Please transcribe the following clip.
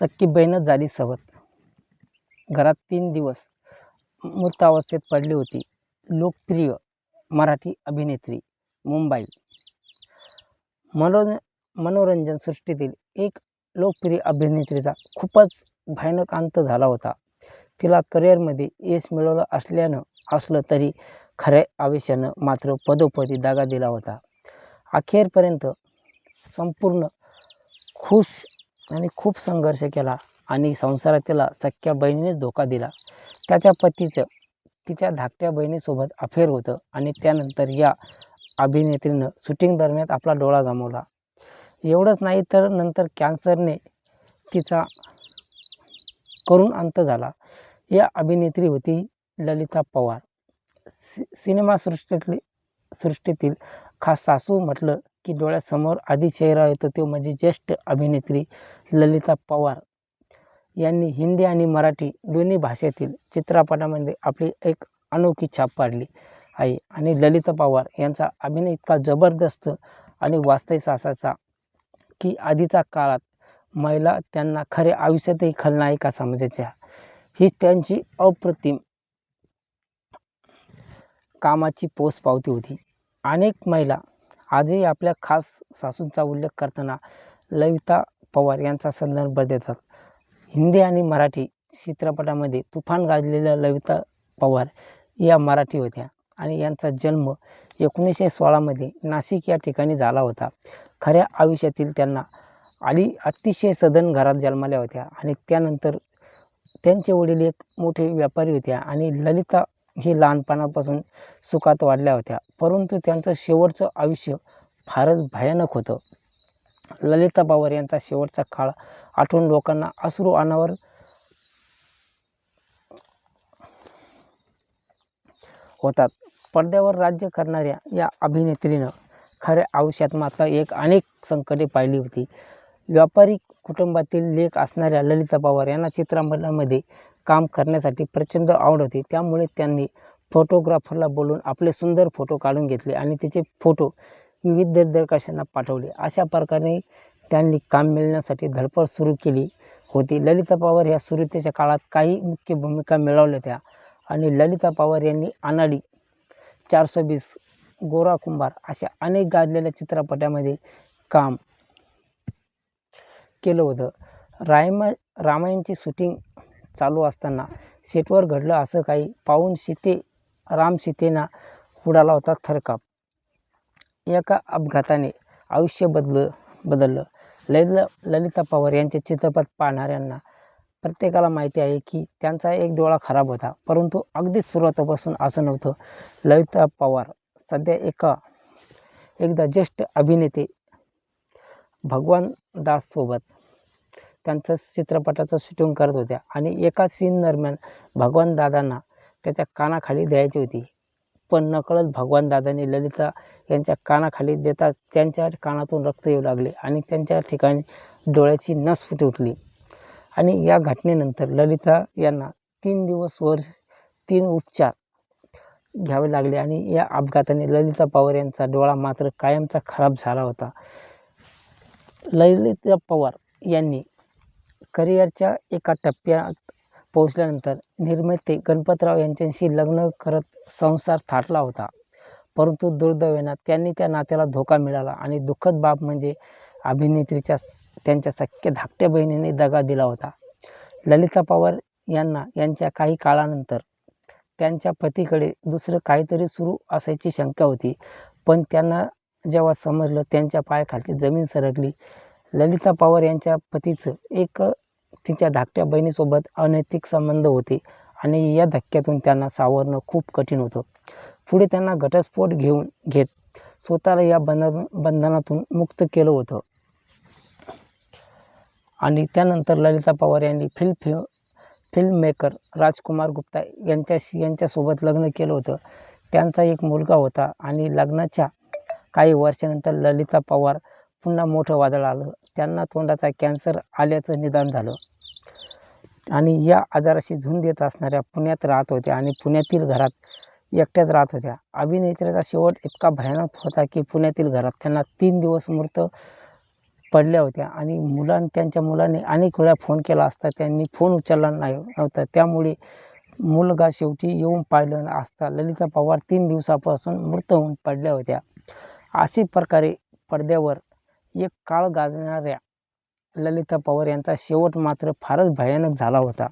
सख्खी बहीणच झाली सवत. घरात तीन दिवस मृतावस्थेत पडली होती. लोकप्रिय मराठी अभिनेत्री मुंबई. मनोर मनोरंजन सृष्टीतील एक लोकप्रिय अभिनेत्रीचा खूपच भयानक अंत झाला होता. तिला करिअरमध्ये यश मिळवलं असल्यानं असलं तरी खऱ्या आवेशानं मात्र पदोपदी दागा दिला होता. अखेरपर्यंत संपूर्ण खुश आणि खूप संघर्ष केला आणि संसारात तिला सख्ख्या बहिणीनेच धोका दिला. त्याच्या पतीचं तिच्या धाकट्या बहिणीसोबत अफेअर होतं आणि त्यानंतर या अभिनेत्रीनं शूटिंग दरम्यान आपला डोळा गमावला. एवढंच नाही तर नंतर कॅन्सरने तिचा करून अंत झाला. या अभिनेत्री होती ललिता पवार. सि सिनेमासृष्टीतली सृष्टीतील खास सासू म्हटलं की डोळ्यासमोर आधी चेहरा येतो तो म्हणजे ज्येष्ठ अभिनेत्री ललिता पवार. यांनी हिंदी आणि मराठी दोन्ही भाषेतील चित्रपटामध्ये आपली एक अनोखी छाप पाडली आहे आणि ललिता पवार यांचा अभिनय इतका जबरदस्त आणि वास्तविक असायचा की आधीच्या काळात महिला त्यांना खरे आयुष्यातही खलनायिका समजायच्या. हीच त्यांची अप्रतिम कामाची पोचपावती होती. अनेक महिला आजही आपल्या खास सासूंचा उल्लेख करताना ललिता पवार यांचा संदर्भ देतात. हिंदी आणि मराठी चित्रपटामध्ये तुफान गाजलेल्या ललिता पवार या मराठी होत्या आणि यांचा जन्म एकोणीसशे सोळामध्ये नाशिक या ठिकाणी झाला होता. खऱ्या आयुष्यातील त्यांना आली अतिशय सदन घरात जन्मल्या होत्या आणि त्यानंतर त्यांचे वडील एक मोठे व्यापारी होत्या आणि ललिता ही लहानपणापासून सुखात वाढल्या होत्या. परंतु त्यांचं शेवटचं आयुष्य फारच भयानक होतं. ललिता बावर यांचा शेवटचा काळ आठवून लोकांना अश्रू अनावर होतात. पडद्यावर राज्य करणाऱ्या या अभिनेत्रीनं खऱ्या आयुष्यात मात्र एक अनेक संकटे पाहिली होती. व्यापारी कुटुंबातील लेख असणाऱ्या ललिता पवार यांना चित्रपटामध्ये काम करण्यासाठी प्रचंड आवड होती. त्यामुळे त्यांनी फोटोग्राफरला बोलून आपले सुंदर फोटो काढून घेतले आणि त्याचे फोटो विविध दिग्दर्शकांना पाठवले. अशा प्रकारे त्यांनी काम मिळण्यासाठी धडपड सुरू केली होती. ललिता पवार ह्या सुरुवातीच्या काळात काही मुख्य भूमिका मिळवल्या त्या आणि ललिता पवार यांनी अनाडी चारशे वीस गोरा कुंभार अशा अनेक गाजलेल्या चित्रपटामध्ये काम केलं होतं. रायमा रामायणची शूटिंग चालू असताना सेटवर घडलं असं काही पाहून सीते राम सीतेना उडाला होता थरकाप. एका अपघाताने आयुष्य बदल बदललं. ललित ललिता पवार यांचे चित्रपट पाहणाऱ्यांना प्रत्येकाला माहिती आहे की त्यांचा एक डोळा खराब होता परंतु अगदीच सुरुवातीपासून असं नव्हतं. ललिता पवार सध्या एका एकदा ज्येष्ठ अभिनेते भगवान दाससोबत त्यांचं चित्रपटाचं शूटिंग करत होत्या. आणि एका सीन दरम्यान भगवान दादांना त्याच्या कानाखाली द्यायची होती. पण नकळत भगवान दादांनी ललिता यांच्या कानाखाली देता त्यांच्या कानातून रक्त येऊ लागले आणि त्यांच्या ठिकाणी डोळ्याची नस फुटी उठली. आणि या घटनेनंतर ललिता यांना तीन दिवस वर तीन उपचार घ्यावे लागले आणि या अपघाताने ललिता पवार यांचा डोळा मात्र कायमचा खराब झाला होता. ललिता पवार यांनी करिअरच्या एका टप्प्यात पोहोचल्यानंतर निर्माते गणपतराव यांच्याशी लग्न करत संसार थाटला होता. परंतु दुर्दैवाने त्यांनी त्या नात्याला धोका मिळाला आणि दुःखद बाब म्हणजे अभिनेत्रीच्या त्यांच्या सख्ख्या धाकट्या बहिणीने दगा दिला होता. ललिता पवार यांना यांच्या काही काळानंतर त्यांच्या पतीकडे दुसरं काहीतरी सुरू असायची शंका होती. पण त्यांना जेव्हा समजलं त्यांच्या पायाखालची जमीन सरकली ललिता पवार यांच्या पतीचं एक तिच्या धाकट्या बहिणीसोबत अनैतिक संबंध होते आणि या धक्क्यातून त्यांना सावरणं खूप कठीण होतं. पुढे त्यांना घटस्फोट घेऊन घेत स्वतःला या बंधन बंधनातून मुक्त केलं होतं. आणि त्यानंतर ललिता पवार यांनी film film filmmaker Rajkumar Gupta यांच्याशी यांच्यासोबत लग्न केलं होतं. त्यांचा एक मुलगा होता आणि लग्नाच्या काही वर्षानंतर ललिता पवार पुन्हा मोठं वादळ आलं. त्यांना तोंडाचा कॅन्सर आल्याचं निदान झालं. आणि या आजाराशी झुंज देत असणाऱ्या पुण्यात राहत होत्या आणि पुण्यातील घरात एकट्याच राहत होत्या. अभिनेत्रीचा शेवट इतका भयानक होता की पुण्यातील घरात त्यांना तीन दिवस मृत पडल्या होत्या आणि मुलां त्यांच्या मुलाने अनेक वेळा फोन केला असता. त्यांनी फोन उचलला नाही नव्हता त्यामुळे मुलगा शेवटी येऊन पाहिलं असता. ललिता पवार तीन दिवसापासून मृत होऊन पडल्या होत्या. अशी प्रकारे पडद्यावर एक काळ गाजणाऱ्या ललिता पवार यांचा शेवट मात्र फारच भयानक झाला होता.